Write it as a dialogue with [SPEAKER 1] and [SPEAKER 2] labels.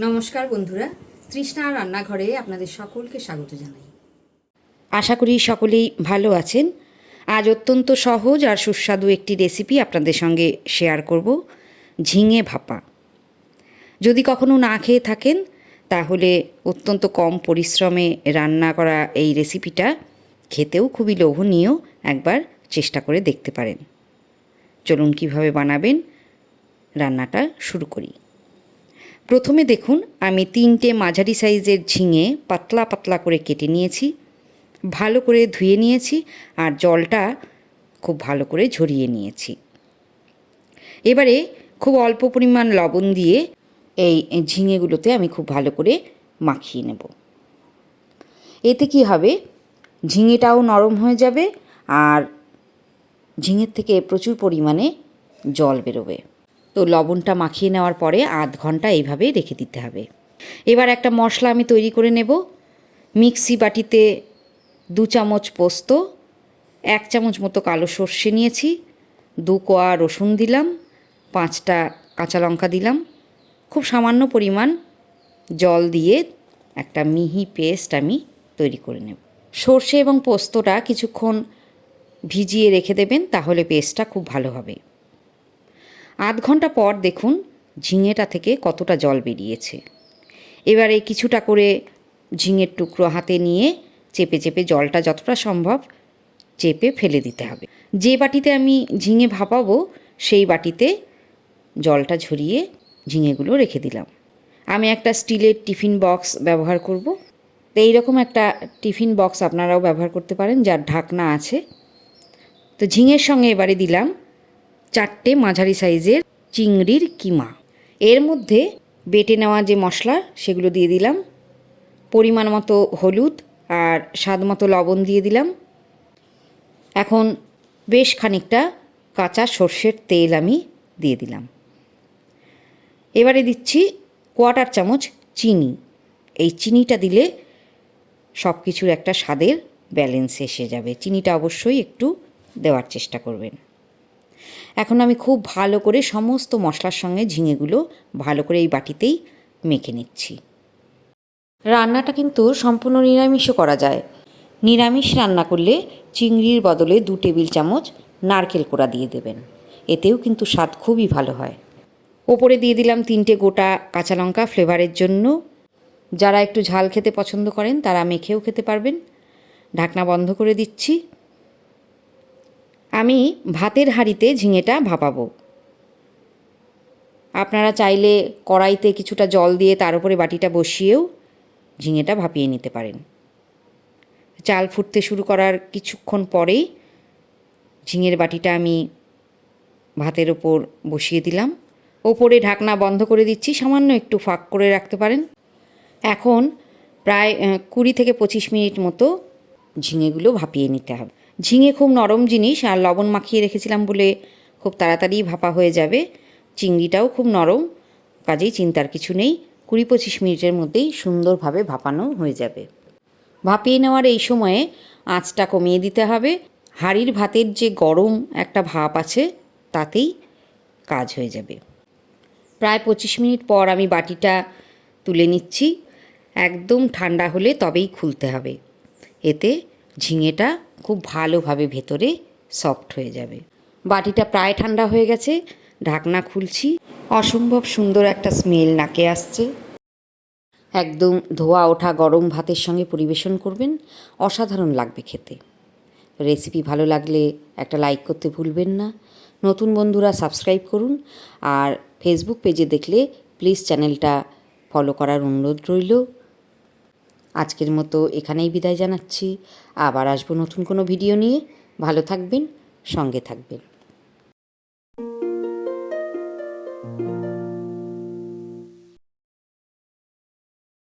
[SPEAKER 1] নমস্কার বন্ধুরা, তৃষ্ণা রান্নাঘরে আপনাদের সকলকে স্বাগত জানাই।
[SPEAKER 2] আশা করি সকলেই ভালো আছেন। আজ অত্যন্ত সহজ আর সুস্বাদু একটি রেসিপি আপনাদের সঙ্গে শেয়ার করব, ঝিঙে ভাপা। যদি কখনো না খেয়ে থাকেন, তাহলে অত্যন্ত কম পরিশ্রমে রান্না করা এই রেসিপিটা খেতেও খুবই লোভনীয়, একবার চেষ্টা করে দেখতে পারেন। চলুন কীভাবে বানাবেন, রান্নাটা শুরু করি। প্রথমে দেখুন, আমি তিনটে মাঝারি সাইজের ঝিঙে পাতলা পাতলা করে কেটে নিয়েছি, ভালো করে ধুয়ে নিয়েছি আর জলটা খুব ভালো করে ঝরিয়ে নিয়েছি। এবারে খুব অল্প পরিমাণ লবণ দিয়ে এই ঝিঙেগুলোতে আমি খুব ভালো করে মাখিয়ে নেব। এতে কি হবে? ঝিঙেটাও নরম হয়ে যাবে আর ঝিঙের থেকে প্রচুর পরিমাণে জল বেরোবে। তো লবণটা মাখিয়ে নেওয়ার পরে আধ ঘণ্টা এইভাবে রেখে দিতে হবে। এবার একটা মশলা আমি তৈরি করে নেব। মিক্সি বাটিতে দু চামচ পোস্ত, এক চামচ মতো কালো সর্ষে নিয়েছি, দু কোয়া রসুন দিলাম, পাঁচটা কাঁচা লঙ্কা দিলাম। খুব সামান্য পরিমাণ জল দিয়ে একটা মিহি পেস্ট আমি তৈরি করে নেব। সর্ষে এবং পোস্তটা কিছুক্ষণ ভিজিয়ে রেখে দেবেন, তাহলে পেস্টটা খুব ভালো হবে। আধ ঘণ্টা পর দেখুন ঝিঙেটা থেকে কতটা জল বেরিয়েছে। এবারে কিছুটা করে ঝিঙের টুকরো হাতে নিয়ে চেপে চেপে জলটা যতটা সম্ভব চেপে ফেলে দিতে হবে। যে বাটিতে আমি ঝিঙে ভাপাবো, সেই বাটিতে জলটা ঝরিয়ে ঝিঙেগুলো রেখে দিলাম। আমি একটা স্টিলের টিফিন বক্স ব্যবহার করব। তো এইরকম একটা টিফিন বক্স আপনারাও ব্যবহার করতে পারেন, যার ঢাকনা আছে। তো ঝিঙের সঙ্গে এবারে দিলাম চারটে মাঝারি সাইজের চিংড়ির কিমা। এর মধ্যে বেটে নেওয়া যে মশলা, সেগুলো দিয়ে দিলাম। পরিমাণ মতো হলুদ আর স্বাদ মতো লবণ দিয়ে দিলাম। এখন বেশ খানিকটা কাঁচা সর্ষের তেল আমি দিয়ে দিলাম। এবারে দিচ্ছি কোয়াটার চামচ চিনি। এই চিনিটা দিলে সব কিছুর একটা স্বাদের ব্যালেন্স এসে যাবে। চিনিটা অবশ্যই একটু দেওয়ার চেষ্টা করবেন। এখন আমি খুব ভালো করে সমস্ত মশলার সঙ্গে ঝিঙেগুলো ভালো করে এই বাটিতেই মেখে নিচ্ছি। রান্নাটা কিন্তু সম্পূর্ণ নিরামিষও করা যায়। নিরামিষ রান্না করলে চিংড়ির বদলে দু টেবিল চামচ নারকেল কোড়া দিয়ে দেবেন। এতেও কিন্তু স্বাদ খুবই ভালো হয়। ওপরে দিয়ে দিলাম তিনটে গোটা কাঁচা লঙ্কা ফ্লেভারের জন্য। যারা একটু ঝাল খেতে পছন্দ করেন তারা মেখেও খেতে পারবেন। ঢাকনা বন্ধ করে দিচ্ছি। আমি ভাতের হাঁড়িতে ঝিঙেটা ভাপাবো। আপনারা চাইলে কড়াইতে কিছুটা জল দিয়ে তার উপরে বাটিটা বসিয়েও ঝিঙেটা ভাপিয়ে নিতে পারেন। চাল ফুটতে শুরু করার কিছুক্ষণ পরেই ঝিঙের বাটিটা আমি ভাতের ওপর বসিয়ে দিলাম। ওপরে ঢাকনা বন্ধ করে দিচ্ছি, সামান্য একটু ফাঁক করে রাখতে পারেন। এখন প্রায় কুড়ি থেকে পঁচিশ মিনিট মতো ঝিঙেগুলো ভাপিয়ে নিতে হবে। ঝিঙে খুব নরম জিনিস আর লবণ মাখিয়ে রেখেছিলাম বলে খুব তাড়াতাড়ি ভাপা হয়ে যাবে। চিংড়িটাও খুব নরম, কাজেই চিন্তার কিছু নেই। কুড়ি পঁচিশ মিনিটের মধ্যেই সুন্দরভাবে ভাপানো হয়ে যাবে। ভাপিয়ে নেওয়ার এই সময়ে আঁচটা কমিয়ে দিতে হবে। হাঁড়ির ভাতের যে গরম একটা ভাপ আছে, তাতেই কাজ হয়ে যাবে। প্রায় পঁচিশ মিনিট পর আমি বাটিটা তুলে নিচ্ছি। একদম ঠান্ডা হলে তবেই খুলতে হবে। এতে ঝিঙেটা খুব ভালোভাবে ভেতরে সফট হয়ে যাবে। বাটিটা প্রায় ঠান্ডা হয়ে গেছে, ঢাকনা খুলছি, অসম্ভব সুন্দর একটা স্মেল নাকে আসছে। একদম ধোয়া ওঠা গরম ভাতের সঙ্গে পরিবেশন করবেন, অসাধারণ লাগবে খেতে। রেসিপি ভালো লাগলে একটা লাইক করতে ভুলবেন না। নতুন বন্ধুরা সাবস্ক্রাইব করুন আর ফেসবুক পেজে দেখলে প্লিজ চ্যানেলটা ফলো করার অনুরোধ রইল। আজকের মতো এখানেই বিদায় জানাচ্ছি। আবার আসব নতুন কোনো ভিডিও নিয়ে। ভালো থাকবেন, সঙ্গে থাকবেন।